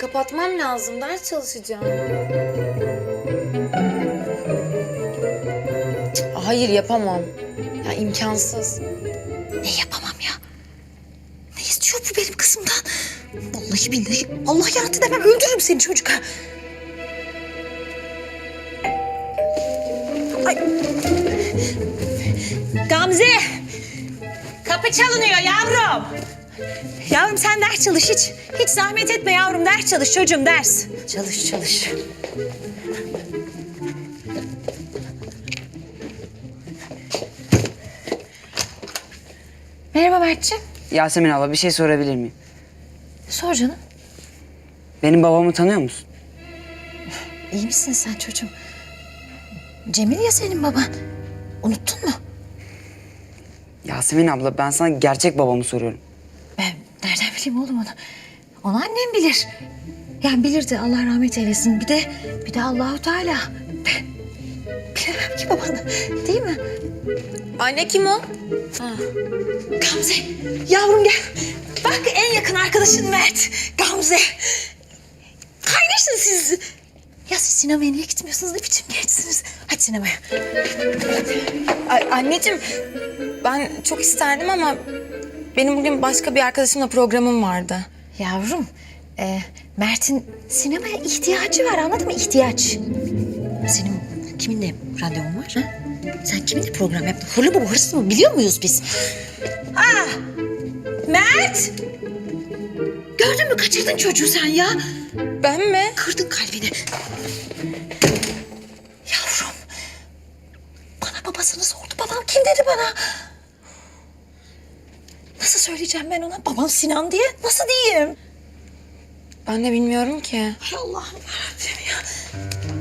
kapatmam lazım. Ders çalışacağım. Hayır yapamam. Ya imkansız. Ne yapamam ya? Ne istiyor bu benim kızımdan? Vallahi billahi Allah yarattı demem öldürürüm seni çocuk ha. Ay. Gamze! Kapı çalınıyor yavrum. Yavrum sen ders çalış hiç. Hiç zahmet etme yavrum ders çalış çocuğum ders. Çalış çalış. Merhaba Mertciğim. Yasemin abla bir şey sorabilir miyim? Sor canım. Benim babamı tanıyor musun? İyi misin sen çocuğum? Cemil ya senin baban. Unuttun mu? Yasemin abla ben sana gerçek babamı soruyorum. Nereden bileyim oğlum onu? Onu annem bilir. Yani bilirdi Allah rahmet eylesin. Bir de bir de Allahu Teala. Ben bilemem ki babanı. Değil mi? Anne kim o? Gamze yavrum gel. Bak en yakın arkadaşın Mert. Gamze. Kaynaşın siz. Ya siz sinemaya niye gitmiyorsunuz? Ne biçim gençsiniz? Hadi sinemaya. Ay, anneciğim ben çok isterdim ama benim bugün başka bir arkadaşımla programım vardı. Yavrum, e, Mert'in sinemaya ihtiyacı var anladın mı? İhtiyaç. Senin kiminle randevun var? Ha? Sen kiminle program yaptın? Hırlı mı hırsız mı biliyor muyuz biz? Aa, Mert! Gördün mü kaçırdın çocuğu sen ya. Ben mi? Kırdın kalbini. Yavrum, bana babasını sordu. Babam kim dedi bana? Nasıl söyleyeceğim ben ona? Babam Sinan diye. Nasıl diyeyim? Ben de bilmiyorum ki. Hay Allah'ım yarabbim ya.